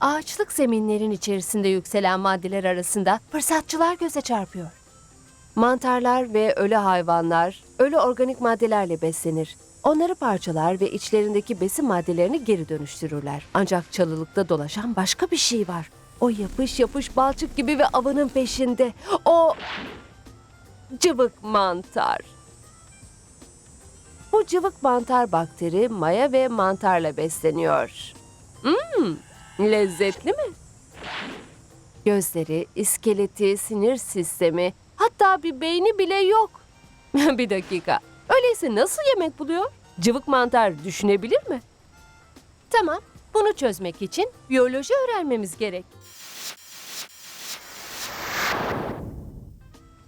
Ağaçlık zeminlerin içerisinde yükselen maddeler arasında fırsatçılar göze çarpıyor. Mantarlar ve ölü hayvanlar ölü organik maddelerle beslenir. Onları parçalar ve içlerindeki besin maddelerini geri dönüştürürler. Ancak çalılıkta dolaşan başka bir şey var. O yapış yapış balçık gibi ve avının peşinde. O cıvık mantar. Bu cıvık mantar bakteri maya ve mantarla besleniyor. Hmm, lezzetli mi? Gözleri, iskeleti, sinir sistemi, hatta bir beyni bile yok. bir dakika. Öyleyse nasıl yemek buluyor? Cıvık mantar düşünebilir mi? Tamam, bunu çözmek için biyoloji öğrenmemiz gerek.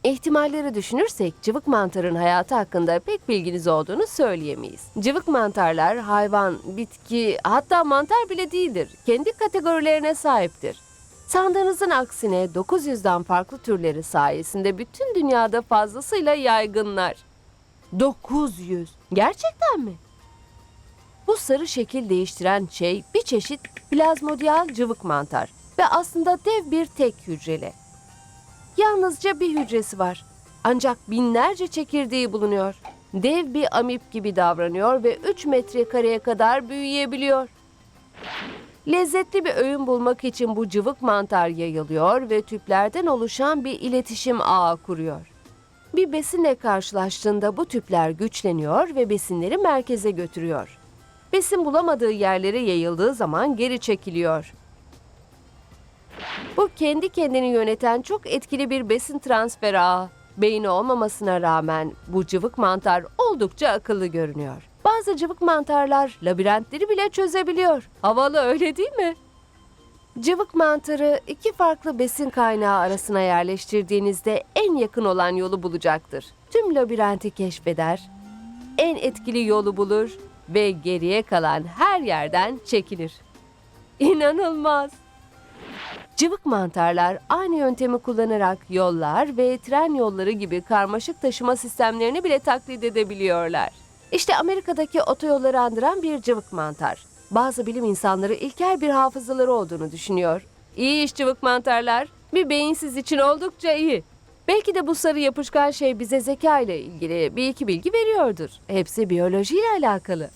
İhtimalleri düşünürsek cıvık mantarın hayatı hakkında pek bilginiz olduğunu söyleyemeyiz. Cıvık mantarlar hayvan, bitki hatta mantar bile değildir. Kendi kategorilerine sahiptir. Sandığınızın aksine 900'den farklı türleri sayesinde bütün dünyada fazlasıyla yaygınlar. 900. Gerçekten mi? Bu sarı şekil değiştiren şey bir çeşit plazmodial cıvık mantar ve aslında dev bir tek hücreli. Yalnızca bir hücresi var. Ancak binlerce çekirdeği bulunuyor. Dev bir amip gibi davranıyor ve 3 metrekareye kadar büyüyebiliyor. Lezzetli bir öğün bulmak için bu cıvık mantar yayılıyor ve tüplerden oluşan bir iletişim ağı kuruyor. Bir besinle karşılaştığında bu tüpler güçleniyor ve besinleri merkeze götürüyor. Besin bulamadığı yerlere yayıldığı zaman geri çekiliyor. Bu kendi kendini yöneten çok etkili bir besin transfer ağı. Beyni olmamasına rağmen bu cıvık mantar oldukça akıllı görünüyor. Bazı cıvık mantarlar labirentleri bile çözebiliyor. Havalı öyle değil mi? Cıvık mantarı iki farklı besin kaynağı arasına yerleştirdiğinizde en yakın olan yolu bulacaktır. Tüm labirenti keşfeder, en etkili yolu bulur ve geriye kalan her yerden çekilir. İnanılmaz. Cıvık mantarlar aynı yöntemi kullanarak yollar ve tren yolları gibi karmaşık taşıma sistemlerini bile taklit edebiliyorlar. İşte Amerika'daki otoyolları andıran bir cıvık mantar. Bazı bilim insanları ilkel bir hafızaları olduğunu düşünüyor. İyi iş cıvık mantarlar. Bir beyinsiz için oldukça iyi. Belki de bu sarı yapışkan şey bize zeka ile ilgili bir iki bilgi veriyordur. Hepsi biyolojiyle alakalı.